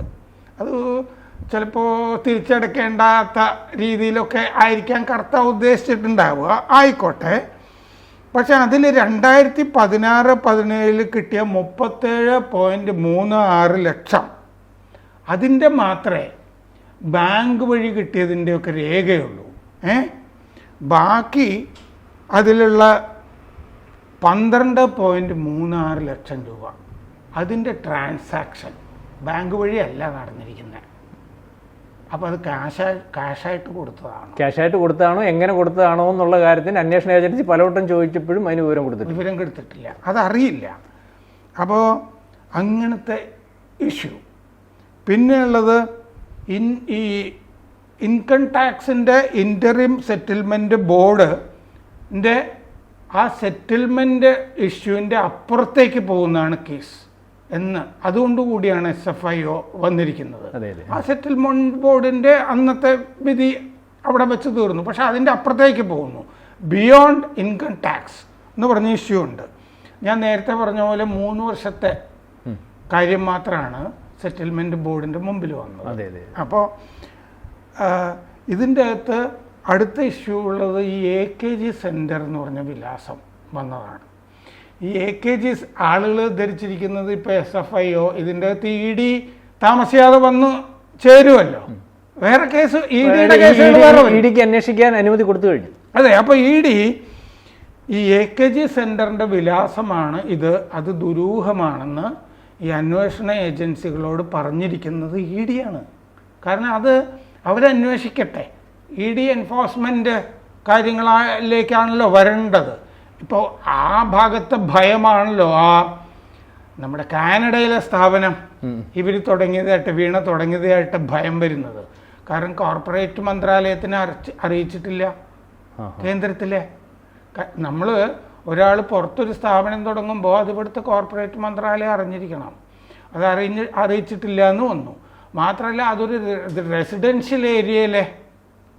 അത് ചിലപ്പോൾ തിരിച്ചടക്കേണ്ടാത്ത രീതിയിലൊക്കെ ആയിരിക്കാൻ കർത്ത ഉദ്ദേശിച്ചിട്ടുണ്ടാവുക. ആയിക്കോട്ടെ. പക്ഷെ അതിൽ രണ്ടായിരത്തി പതിനാറ് പതിനേഴിൽ കിട്ടിയ മുപ്പത്തേഴ് പോയിന്റ് മൂന്ന് ആറ് ലക്ഷം. അതിന്റെ മാത്രമേ ബാങ്ക് വഴി കിട്ടിയതിന്റെയൊക്കെ രേഖയുള്ളൂ. ഏ? ബാക്കി അതിലുള്ള പന്ത്രണ്ട് പോയിന്റ് മൂന്ന് ആറ് ലക്ഷം രൂപ. അതിന്റെ ട്രാൻസാക്ഷൻ ബാങ്ക് വഴിയല്ല നടന്നിരിക്കുന്നത് അപ്പോൾ അത് ക്യാഷായി ക്യാഷായിട്ട് കൊടുത്തതാണ്? ക്യാഷായിട്ട് കൊടുത്തതാണോ? എങ്ങനെ കൊടുത്തതാണോ എന്നുള്ള കാര്യത്തിന് അന്വേഷണ ഏജൻസി പലവട്ടം ചോദിച്ചപ്പോഴും അതിന് വിവരം കൊടുത്തിട്ടില്ല. വിവരം കൊടുത്തിട്ടില്ല. അതറിയില്ല. അപ്പോൾ അങ്ങനത്തെ ഇഷ്യൂ പിന്നെയുള്ളത് ഇൻ ഈ ഇൻകം ടാക്സിന്റെ ഇന്ററിം സെറ്റിൽമെന്റ് ബോർഡിന്റെ ആ സെറ്റിൽമെന്റ് ഇഷ്യൂവിന്റെ അപ്പുറത്തേക്ക് പോകുന്നതാണ് കേസ് എന്ന് അതുകൊണ്ടുകൂടിയാണ് എസ് എഫ് ഐ ഒ വന്നിരിക്കുന്നത്. ആ സെറ്റിൽമെന്റ് ബോർഡിന്റെ അന്നത്തെ വിധി അവിടെ വെച്ച് തീർന്നു. പക്ഷെ അതിന്റെ അപ്പുറത്തേക്ക് പോകുന്നു. ബിയോണ്ട് ഇൻകം ടാക്സ് എന്ന് പറഞ്ഞ ഇഷ്യൂ ഉണ്ട്. ഞാൻ നേരത്തെ പറഞ്ഞ പോലെ മൂന്ന് വർഷത്തെ കാര്യം മാത്രമാണ് സെറ്റിൽമെന്റ് ബോർഡിന്റെ മുമ്പിൽ വന്നത്. അപ്പോൾ ഇതിന്റെ അകത്ത് അടുത്ത ഇഷ്യൂ ഉള്ളത് ഈ എ കെ ജി സെന്റർ എന്ന് പറഞ്ഞ വിലാസം വന്നതാണ്. ഈ എ കെ ജി ആളുകൾ ധരിച്ചിരിക്കുന്നത് ഇപ്പോൾ എസ് എഫ് ഐ ഒ ഇതിന്റെ അകത്ത് ഇ ഡി താമസിയാതെ വന്ന് ചേരുമല്ലോ വേറെ കേസ് ഇ ഡിയുടെ കേസുകൾ വേറെ വരും. ഇ ഡിക്ക് അന്വേഷിക്കാൻ അനുമതി കൊടുത്തു കഴിഞ്ഞു. അതെ അപ്പോൾ ഇ ഡി ഈ എ കെ ജി സെന്ററിന്റെ വിലാസമാണ് ഇത്. അത് ദുരൂഹമാണെന്ന് ഈ അന്വേഷണ ഏജൻസികളോട് പറഞ്ഞിരിക്കുന്നത് ഇ ഡിയാണ് കാരണം അത് അവരന്വേഷിക്കട്ടെ. ഇ ഡി എൻഫോഴ്സ്മെന്റ് കാര്യങ്ങളിലേക്കാണല്ലോ വരേണ്ടത്. ഇപ്പോൾ ആ ഭാഗത്തെ ഭയമാണല്ലോ ആ നമ്മുടെ കാനഡയിലെ സ്ഥാപനം ഇവർ തുടങ്ങിയതായിട്ട് വീണ തുടങ്ങിയതായിട്ട് ഭയം വരുന്നത്. കാരണം കോർപ്പറേറ്റ് മന്ത്രാലയത്തിനെ അറിച്ച് അറിയിച്ചിട്ടില്ല. കേന്ദ്രത്തിലെ. നമ്മൾ ഒരാൾ പുറത്തൊരു സ്ഥാപനം തുടങ്ങുമ്പോൾ അത് ഇവിടുത്തെ കോർപ്പറേറ്റ് മന്ത്രാലയം അറിഞ്ഞിരിക്കണം. അത് അറിഞ്ഞ് അറിയിച്ചിട്ടില്ല എന്ന് വന്നു മാത്രമല്ല അതൊരു റെസിഡൻഷ്യൽ ഏരിയയിലെ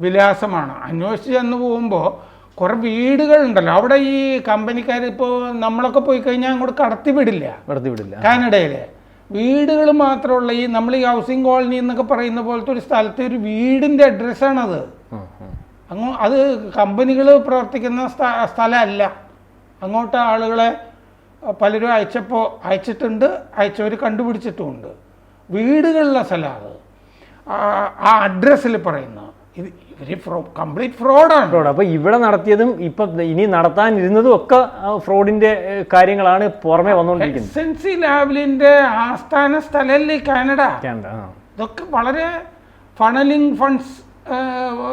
വിലാസമാണ്. അന്വേഷിച്ച് ചെന്ന് പോകുമ്പോൾ കുറേ വീടുകളുണ്ടല്ലോ. അവിടെ ഈ കമ്പനിക്കാർ ഇപ്പോൾ നമ്മളൊക്കെ പോയി കഴിഞ്ഞാൽ അങ്ങോട്ട് കടത്തി വിടില്ല. കടത്തി വിടില്ല. കാനഡയിലെ. വീടുകൾ മാത്രമുള്ള ഈ നമ്മൾ ഈ ഹൗസിംഗ് കോളനി എന്നൊക്കെ പറയുന്ന പോലത്തെ ഒരു സ്ഥലത്തെ ഒരു വീടിന്റെ അഡ്രസ്സാണത്. അങ്ങോ അത് കമ്പനികൾ പ്രവർത്തിക്കുന്ന സ്ഥലമല്ല അങ്ങോട്ട് ആളുകളെ പലരും അയച്ചപ്പോൾ അയച്ചിട്ടുണ്ട്. അയച്ചവർ കണ്ടുപിടിച്ചിട്ടുമുണ്ട്. വീടുകളുള്ള സ്ഥലമാണ് അത്. ആ- അഡ്രസ്സിൽ പറയുന്നത് ഇത് കംപ്ലീറ്റ് ഫ്രോഡാണ് ഫ്രോഡ് അപ്പോൾ ഇവിടെ നടത്തിയതും ഇപ്പം ഇനി നടത്താനിരുന്നതും ഒക്കെ ഫ്രോഡിന്റെ കാര്യങ്ങളാണ് പുറമെ വന്നുകൊണ്ടിരിക്കുന്നത്. എസ് എൻ ലാബിലിന്റെ ആസ്ഥാന സ്ഥലമല്ലേ കാനഡ? കാനഡ ഇതൊക്കെ വളരെ ഫണലിംഗ് ഫണ്ട്സ്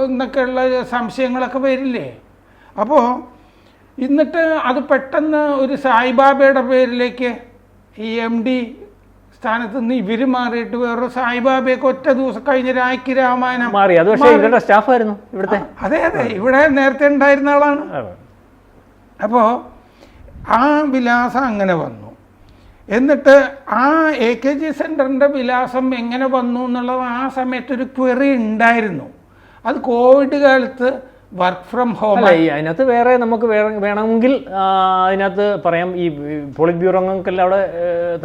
എന്നൊക്കെയുള്ള സംശയങ്ങളൊക്കെ വരില്ലേ? അപ്പോൾ എന്നിട്ട് അത് പെട്ടെന്ന് ഒരു സായിബാബയുടെ പേരിലേക്ക് ഈ എം ഡി സ്ഥാനത്ത് നിന്ന് ഇവർ മാറിയിട്ട് വേറൊരു സായിബാബയൊക്കെ ഒറ്റ ദിവസം കഴിഞ്ഞ രാഖി രാമായണം മാറി. അത് പക്ഷേ ഇവരുടെ സ്റ്റാഫായിരുന്നു ഇവിടുത്തെ. അതെ അതെ. ഇവിടെ നേരത്തെ ഉണ്ടായിരുന്ന ആളാണ്. അപ്പോ അപ്പോൾ ആ വിലാസം അങ്ങനെ വന്നു. എന്നിട്ട് ആ എ കെ ജി സെന്ററിന്റെ വിലാസം എങ്ങനെ വന്നു എന്നുള്ളത് ആ സമയത്ത് ഒരു ക്വറി ഉണ്ടായിരുന്നു. അത് കോവിഡ് കാലത്ത് വർക്ക് ഫ്രം ഹോം അല്ല ഈ അതിനകത്ത് വേറെ നമുക്ക് വേണമെങ്കിൽ അതിനകത്ത് പറയാം ഈ പോളിറ്റ് ബ്യൂറോ അംഗങ്ങൾക്കെല്ലാം അവിടെ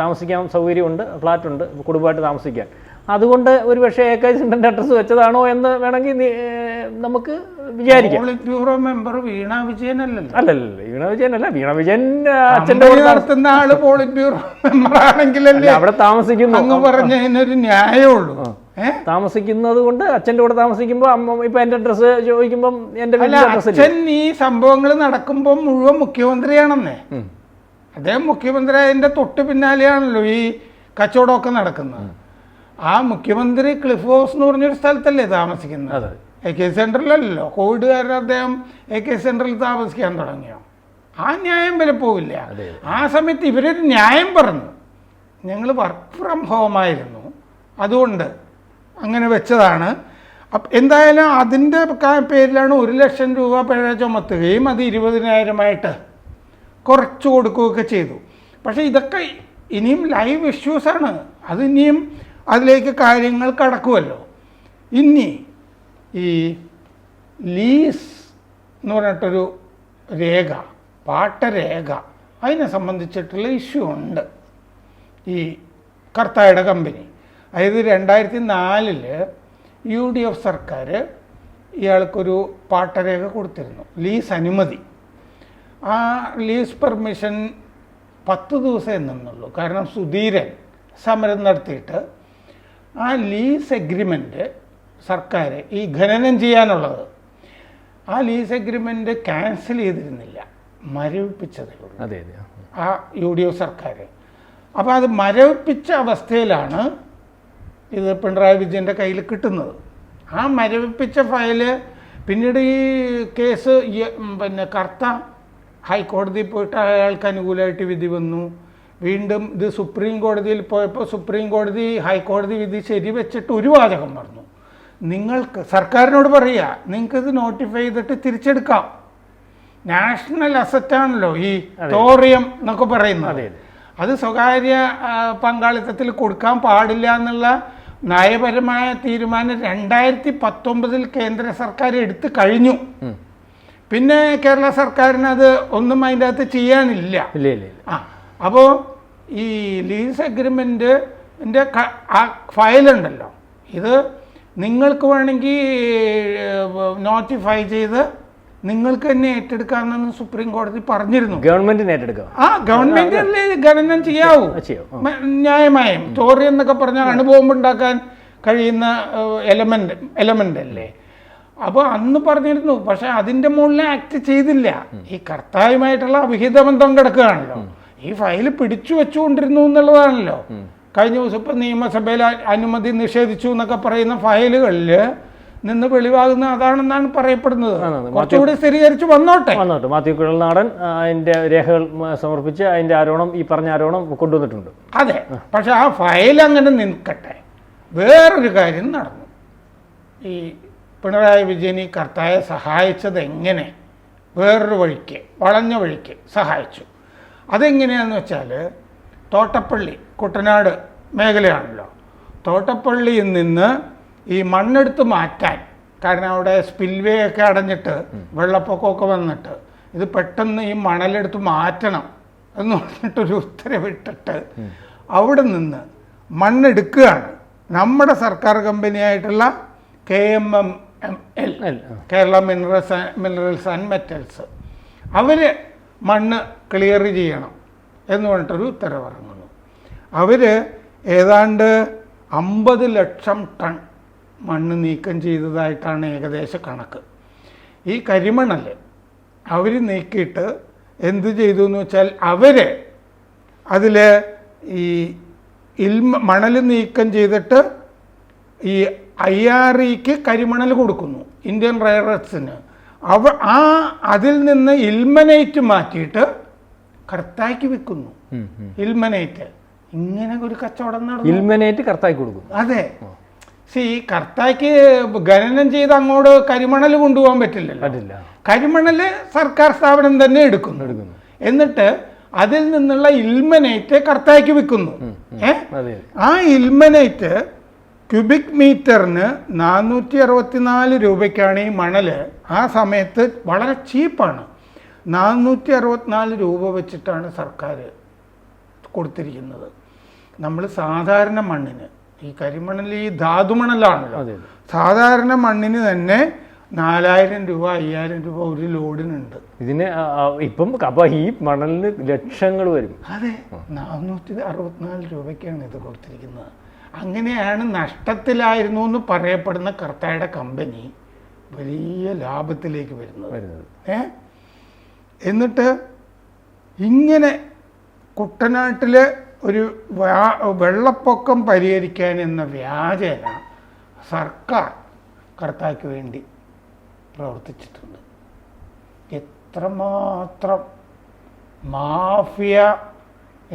താമസിക്കാൻ സൗകര്യമുണ്ട് ഫ്ലാറ്റുണ്ട് കുടുംബമായിട്ട് താമസിക്കാൻ. അതുകൊണ്ട് ഒരു പക്ഷേ എ കെ സിന്റെ അഡ്രസ്സ് വെച്ചതാണോ എന്ന് വേണമെങ്കിൽ നമുക്ക് വിചാരിക്കാം. പോളിറ്റ് ബ്യൂറോ മെമ്പർ വീണ വിജയനല്ലല്ലോ അല്ലല്ല. വീണ വിജയൻ അല്ല വീണ വിജയൻ അച്ഛന്റെ നടത്തുന്ന ആൾ പോളിറ്റ് ബ്യൂറോ മെമ്പർ ആണെങ്കിലല്ലേ അവിടെ താമസിക്കുന്നു. അങ്ങ് പറഞ്ഞതിനൊരു ന്യായമുള്ളൂ താമസിക്കുന്നത് കൊണ്ട് അച്ഛന്റെ കൂടെ താമസിക്കുമ്പോൾ അമ്മ ഇപ്പം എന്റെ അഡ്രസ്സ് ചോദിക്കുമ്പം എന്റെ അല്ല വീട്ടിലെ അഡ്രസ്സ് അച്ഛൻ ഈ സംഭവങ്ങൾ നടക്കുമ്പോൾ മുഴുവൻ മുഖ്യമന്ത്രിയാണെന്നേ. അദ്ദേഹം മുഖ്യമന്ത്രി അതിന്റെ തൊട്ട് പിന്നാലെയാണല്ലോ ഈ കച്ചവടമൊക്കെ നടക്കുന്നത്. ആ മുഖ്യമന്ത്രി ക്ലിഫ് ഹൗസ് എന്ന് പറഞ്ഞൊരു സ്ഥലത്തല്ലേ താമസിക്കുന്നത്? എ കെ സെന്ററിലല്ലോ കോവിഡ് കാരണം അദ്ദേഹം എ കെ സെന്ററിൽ താമസിക്കാൻ തുടങ്ങിയോ? ആ ന്യായം വരെ പോവില്ല. ആ സമയത്ത് ഇവരൊരു ന്യായം പറഞ്ഞു. ഞങ്ങൾ വർക്ക് ഫ്രം ഹോം ആയിരുന്നു. അതുകൊണ്ട് അങ്ങനെ വെച്ചതാണ്. എന്തായാലും അതിന്റെ പേരിലാണ് ഒരു ലക്ഷം രൂപ പിഴ ചുമത്തുകയും അത് ഇരുപതിനായിരമായിട്ട് കുറച്ച് കൊടുക്കുകയൊക്കെ ചെയ്തു. പക്ഷേ ഇതൊക്കെ ഇനിയും ലൈവ് ഇഷ്യൂസാണ് അത് ഇനിയും അതിലേക്ക് കാര്യങ്ങൾ കടക്കുമല്ലോ ഇനി ഈ ലീസ് എന്ന് പറഞ്ഞിട്ടൊരു രേഖ പാട്ടരേഖ അതിനെ സംബന്ധിച്ചിട്ടുള്ള ഇഷ്യൂ ഉണ്ട്. ഈ കർത്തായുടെ കമ്പനി. അതായത് രണ്ടായിരത്തി നാലിൽ യു ഡി എഫ് സർക്കാർ ഇയാൾക്കൊരു പാട്ടരേഖ കൊടുത്തിരുന്നു ലീസ് അനുമതി. ആ ലീസ് പെർമിഷൻ പത്ത് ദിവസമേ നിന്നുള്ളൂ കാരണം സുധീരൻ സമരം നടത്തിയിട്ട് ആ ലീസ് എഗ്രിമെന്റ് സർക്കാർ ഈ ഖനനം ചെയ്യാനുള്ളത് ആ ലീസ് എഗ്രിമെന്റ് ക്യാൻസൽ ചെയ്തിരുന്നില്ല മരവിപ്പിച്ചതേ ഉള്ളൂ. അതെ അതെ. ആ യു ഡി എഫ് സർക്കാർ അപ്പോൾ അത് മരവിപ്പിച്ച അവസ്ഥയിലാണ് ഇത് പിണറായി വിജയന്റെ കയ്യിൽ കിട്ടുന്നത്. ആ മരവിപ്പിച്ച ഫയൽ പിന്നീട് ഈ കേസ് പിന്നെ കർത്ത ഹൈക്കോടതിയിൽ പോയിട്ട് അയാൾക്ക് അനുകൂലമായിട്ട് വിധി വന്നു. വീണ്ടും ഇത് സുപ്രീം കോടതിയിൽ പോയപ്പോൾ സുപ്രീം കോടതി ഹൈക്കോടതി വിധി ശരിവെച്ചിട്ട് ഒരു വാചകം പറഞ്ഞു. നിങ്ങൾക്ക് സർക്കാരിനോട് പറയുക നിങ്ങൾക്കിത് നോട്ടിഫൈ ചെയ്തിട്ട് തിരിച്ചെടുക്കാം. നാഷണൽ അസറ്റാണല്ലോ ഈ തോറിയം എന്നൊക്കെ പറയുന്നത്. അത് സ്വകാര്യ പങ്കാളിത്തത്തിൽ കൊടുക്കാൻ പാടില്ല എന്നുള്ള നയപരമായ തീരുമാനം രണ്ടായിരത്തി പത്തൊമ്പതിൽ കേന്ദ്ര സർക്കാർ എടുത്തു കഴിഞ്ഞു. പിന്നെ കേരള സർക്കാരിന് അത് ഒന്നും അതിന്റെ അകത്ത് ചെയ്യാനില്ല ആ അപ്പോൾ ഈ ലീസ് അഗ്രിമെന്റ് ആ ഫയലുണ്ടല്ലോ. ഇത് നിങ്ങൾക്ക് വേണമെങ്കിൽ നോട്ടിഫൈ ചെയ്ത് നിങ്ങൾക്ക് തന്നെ ഏറ്റെടുക്കാമെന്ന് സുപ്രീം കോടതി പറഞ്ഞിരുന്നു. ഗവൺമെന്റിന് ഏറ്റെടുക്കുക. ആ ഗവൺമെന്റ് അല്ലേ ഇത് ഖനനം ചെയ്യാവൂ ന്യായമായും. തോറി എന്നൊക്കെ പറഞ്ഞാൽ അണുബോംബ് ഉണ്ടാക്കാൻ കഴിയുന്ന എലമെന്റ് എലമെന്റ് അല്ലേ? അപ്പോൾ അന്ന് പറഞ്ഞിരുന്നു പക്ഷെ അതിന്റെ മുകളിൽ ആക്ട് ചെയ്തില്ല. ഈ കർത്താവുമായിട്ടുള്ള അവിഹിത ബന്ധം കിടക്കുകയാണല്ലോ ഈ ഫയൽ പിടിച്ചു വെച്ചുകൊണ്ടിരുന്നു എന്നുള്ളതാണല്ലോ. കഴിഞ്ഞ ദിവസം ഇപ്പം നിയമസഭയിൽ അനുമതി നിഷേധിച്ചു എന്നൊക്കെ പറയുന്ന ഫയലുകളിൽ നിന്ന് വെളിവാകുന്ന അതാണെന്നാണ് പറയപ്പെടുന്നത്. കുറച്ചുകൂടി സ്ഥിരീകരിച്ച് വന്നോട്ടെ. വന്നോട്ടെ. മാത്യു കുഴൽനാടൻ അതിന്റെ രേഖകൾ സമർപ്പിച്ച് അതിന്റെ ആരോപണം ഈ പറഞ്ഞ ആരോപണം കൊണ്ടുവന്നിട്ടുണ്ട്. അതെ. പക്ഷെ ആ ഫയൽ അങ്ങനെ നിൽക്കട്ടെ. വേറൊരു കാര്യം നടന്നു. ഈ പിണറായി വിജയൻ ഈ കർത്തായെ സഹായിച്ചത് എങ്ങനെ? വേറൊരു വഴിക്ക് വളഞ്ഞ വഴിക്ക് സഹായിച്ചു. അതെങ്ങനെയാന്ന് വെച്ചാൽ തോട്ടപ്പള്ളി കുട്ടനാട് മേഖലയാണല്ലോ. തോട്ടപ്പള്ളിയിൽ നിന്ന് ഈ മണ്ണെടുത്ത് മാറ്റാൻ. കാരണം അവിടെ സ്പിൽവേ ഒക്കെ അടഞ്ഞിട്ട് വെള്ളപ്പൊക്കമൊക്കെ വന്നിട്ട്. ഇത് പെട്ടെന്ന് ഈ മണലെടുത്ത് മാറ്റണം എന്ന് പറഞ്ഞിട്ടൊരു ഉത്തരവിട്ടിട്ട് അവിടെ നിന്ന് മണ്ണെടുക്കുകയാണ്. നമ്മുടെ സർക്കാർ കമ്പനിയായിട്ടുള്ള K M M M L Kerala minerals minerals and metals. അവർ മണ്ണ് ക്ലിയർ ചെയ്യണം എന്ന് പറഞ്ഞിട്ടൊരു ഉത്തരവിറങ്ങുന്നു അവർ ഏതാണ്ട് അമ്പത് ലക്ഷം ടൺ മണ്ണ് നീക്കം ചെയ്തതായിട്ടാണ് ഏകദേശ കണക്ക്. ഈ കരിമണൽ അവർ നീക്കിയിട്ട് എന്ത് ചെയ്തു എന്ന് വെച്ചാൽ അവർ അതിൽ ഈ ഇൽമ മണൽ നീക്കം ചെയ്തിട്ട് ഈ ഐ ആർ ഇക്ക് കരിമണൽ കൊടുക്കുന്നു ഇന്ത്യൻ റയറത്സിന് അവ ആ അതിൽ നിന്ന് ഇൽമനേറ്റ് മാറ്റിയിട്ട് കർത്താക്കി വിൽക്കുന്നു. ഉം. ഇൽമനൈറ്റ്. ഇങ്ങനെ ഒരു കച്ചവടം നടന്നു. ഇൽമനേറ്റ് കർത്താക്കി കൊടുക്കും അതെ. സി കർത്തായ്ക്ക് ഖനനം ചെയ്ത് അങ്ങോട്ട് കരിമണൽ കൊണ്ടുപോകാൻ പറ്റില്ലല്ലോ. പറ്റില്ല. കരിമണൽ സർക്കാർ സ്ഥാപനം തന്നെ എടുക്കുന്നു. എടുക്കുന്നു. എന്നിട്ട് അതിൽ നിന്നുള്ള ഇൽമനേറ്റ് കർത്തായ്ക്ക് വിൽക്കുന്നു. ആ ഇൽമനേറ്റ് ക്യൂബിക് മീറ്ററിന് നാനൂറ്റി അറുപത്തിനാല് രൂപയ്ക്കാണ് ഈ മണൽ ആ സമയത്ത് വളരെ ചീപ്പാണ്. നാനൂറ്റി അറുപത്തിനാല് രൂപ വെച്ചിട്ടാണ് സർക്കാർ കൊടുത്തിരിക്കുന്നത്. നമ്മൾ സാധാരണ മണ്ണിന് ഈ കരിമണൽ ഈ ധാതുമണലാണല്ലോ. സാധാരണ മണ്ണിന് തന്നെ നാലായിരം രൂപ അയ്യായിരം രൂപ ഒരു ലോഡിനുണ്ട്. ഇതിന് ഇപ്പം അപ്പൊ ഈ മണലിന് ലക്ഷങ്ങൾ വരും. അതെ നാനൂറ്റി അറുപത്തിനാല് രൂപയ്ക്കാണ് ഇത് കൊടുത്തിരിക്കുന്നത്. അങ്ങനെയാണ് നഷ്ടത്തിലായിരുന്നു എന്ന് പറയപ്പെടുന്ന കർത്തായുടെ കമ്പനി വലിയ ലാഭത്തിലേക്ക് വരുന്നത്. ഏ? എന്നിട്ട് ഇങ്ങനെ കുട്ടനാട്ടിലെ ഒരു വെള്ളപ്പൊക്കം പരിഹരിക്കാൻ എന്ന വ്യാജേന സർക്കാർ കർത്താക്ക് വേണ്ടി പ്രവർത്തിച്ചിട്ടുണ്ട്. എത്രമാത്രം മാഫിയ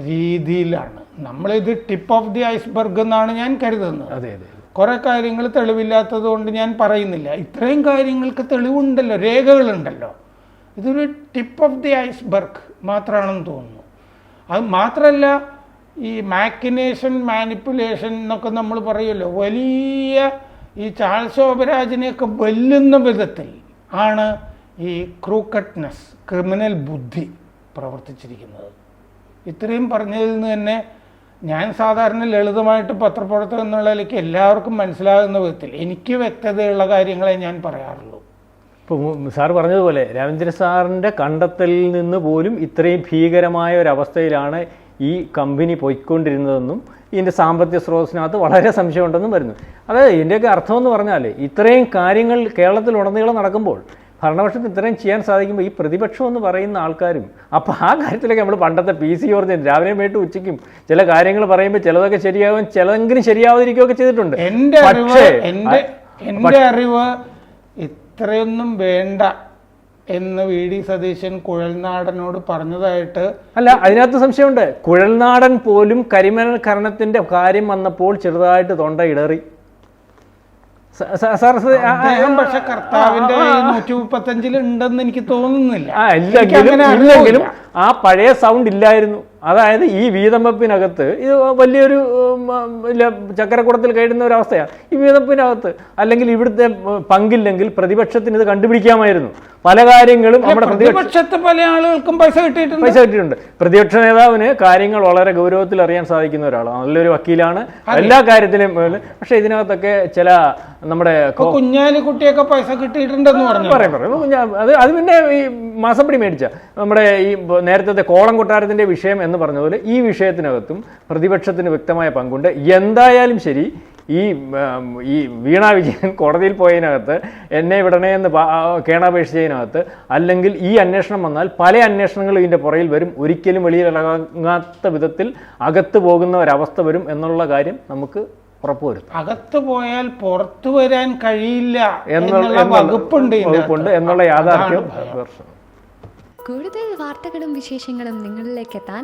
രീതിയിലാണ്. നമ്മളിത് ടിപ്പ് ഓഫ് ദി ഐസ്ബർഗ് എന്നാണ് ഞാൻ കരുതുന്നത്. അതെ അതെ കുറെ കാര്യങ്ങൾ തെളിവില്ലാത്തത് കൊണ്ട് ഞാൻ പറയുന്നില്ല. ഇത്രയും കാര്യങ്ങൾക്ക് തെളിവുണ്ടല്ലോ രേഖകളുണ്ടല്ലോ. ഇതൊരു ടിപ്പ് ഓഫ് ദി ഐസ്ബർഗ് മാത്രമാണെന്ന് തോന്നുന്നു. അത് മാത്രമല്ല ഈ മാക്കിനേഷൻ മാനിപ്പുലേഷൻ എന്നൊക്കെ നമ്മൾ പറയുമല്ലോ വലിയ ഈ ചാൾസ് ഓബരാജിനെയൊക്കെ വെല്ലുന്ന വിധത്തിൽ ആണ് ഈ ക്രൂക്കട്ട്നെസ് ക്രിമിനൽ ബുദ്ധി പ്രവർത്തിച്ചിരിക്കുന്നത്. ഇത്രയും പറഞ്ഞതിൽ നിന്ന് തന്നെ ഞാൻ സാധാരണ ലളിതമായിട്ട് പത്രപ്രവർത്തകം എന്നുള്ള നിലയ്ക്ക് എല്ലാവർക്കും മനസ്സിലാകുന്ന വിധത്തിൽ എനിക്ക് വ്യക്തതയുള്ള കാര്യങ്ങളെ ഞാൻ പറയാറുള്ളൂ. ഇപ്പോൾ സാർ പറഞ്ഞതുപോലെ രവീന്ദ്ര സാറിന്റെ കണ്ടെത്തലിൽ നിന്ന് പോലും ഇത്രയും ഭീകരമായ ഒരവസ്ഥയിലാണ് ഈ കമ്പനി പോയിക്കൊണ്ടിരുന്നതെന്നും ഇതിന്റെ സാമ്പത്തിക സ്രോതസ്സിനകത്ത് വളരെ സംശയമുണ്ടെന്നും വരുന്നു. അതായത് ഇതിന്റെയൊക്കെ അർത്ഥം എന്ന് പറഞ്ഞാൽ ഇത്രയും കാര്യങ്ങൾ കേരളത്തിലുടനീളം നടക്കുമ്പോൾ ഭരണപക്ഷത്തിന് ഇത്രയും ചെയ്യാൻ സാധിക്കുമ്പോൾ ഈ പ്രതിപക്ഷം എന്ന് പറയുന്ന ആൾക്കാരും അപ്പോൾ ആ കാര്യത്തിലൊക്കെ നമ്മൾ പണ്ടത്തെ പി സി ഓർജൻ രാവിലെ മേട്ട് ഉച്ചയ്ക്കും ചില കാര്യങ്ങൾ പറയുമ്പോൾ ചിലതൊക്കെ ശരിയാവും ചിലതെങ്കിലും ശരിയാവാതിരിക്കുകയൊക്കെ ചെയ്തിട്ടുണ്ട്. എന്റെ അറിവ് എന്റെ അറിവ് ഇത്രയൊന്നും വേണ്ട. എന്ന് വി ഡി സതീശൻ കുഴൽനാടനോട് പറഞ്ഞതായിട്ട് അല്ല അതിനകത്ത് സംശയമുണ്ട്. കുഴൽനാടൻ പോലും കരിമണൽ ഖനനത്തിന്റെ കാര്യം വന്നപ്പോൾ ചെറുതായിട്ട് തൊണ്ട ഇടറി. പക്ഷെ കർത്താവിന്റെ നൂറ്റി മുപ്പത്തഞ്ചിൽ ഉണ്ടെന്ന് എനിക്ക് തോന്നുന്നില്ല. ഇല്ലെങ്കിലും. ആ പഴയ സൗണ്ട് ഇല്ലായിരുന്നു. അതായത് ഈ വീതമ്പപ്പിനകത്ത് ഇത് വലിയൊരു ചക്കരക്കുടത്തിൽ കഴിയുന്ന ഒരു അവസ്ഥയാണ് ഈ വീതപ്പിനകത്ത് അല്ലെങ്കിൽ ഇവിടുത്തെ പങ്കില്ലെങ്കിൽ പ്രതിപക്ഷത്തിന് ഇത് കണ്ടുപിടിക്കാമായിരുന്നു. പല കാര്യങ്ങളും നമ്മുടെ പ്രതിപക്ഷത്തെ പല ആളുകൾക്കും പൈസ കിട്ടിയിട്ടുണ്ട്. പൈസ കിട്ടിയിട്ടുണ്ട്. പ്രതിപക്ഷ നേതാവിന് കാര്യങ്ങൾ വളരെ ഗൗരവത്തിൽ അറിയാൻ സാധിക്കുന്ന ഒരാളാണ് നല്ലൊരു വക്കീലാണ്. എല്ലാ കാര്യത്തിലും പക്ഷെ ഇതിനകത്തൊക്കെ ചില നമ്മുടെ കുഞ്ഞാലിക്കുട്ടിയൊക്കെ പൈസ കിട്ടിയിട്ടുണ്ടെന്ന് പറഞ്ഞു പറയാം പറയാം. അത് അത് പിന്നെ ഈ മാസപ്പടി മേടിച്ച. നമ്മുടെ ഈ നേരത്തെ കോളം കൊട്ടാരത്തിന്റെ വിഷയം എന്ന് പറഞ്ഞതുപോലെ ഈ വിഷയത്തിനകത്തും പ്രതിപക്ഷത്തിന് വ്യക്തമായ പങ്കുണ്ട്. എന്തായാലും ശരി ഈ ഈ വീണ വിജയൻ കോടതിയിൽ പോയതിനകത്ത് എന്നെ വിടണേ എന്ന് പ- കേണാപേക്ഷിച്ചതിനകത്ത് അല്ലെങ്കിൽ ഈ അന്വേഷണം വന്നാൽ പല അന്വേഷണങ്ങളും ഇതിന്റെ പുറയിൽ വരും. ഒരിക്കലും വെളിയിലിറങ്ങാത്ത വിധത്തിൽ അകത്ത് പോകുന്ന ഒരവസ്ഥ വരും എന്നുള്ള കാര്യം നമുക്ക് ഉറപ്പുവരുത്തും. അകത്ത് പോയാൽ പുറത്തു വരാൻ കഴിയില്ല എന്നുള്ള വകുപ്പുണ്ട് വകുപ്പുണ്ട് എന്നുള്ള യാഥാർത്ഥ്യം കൂടുതൽ വാർത്തകളും വിശേഷങ്ങളും നിങ്ങളിലേക്ക് എത്താൻ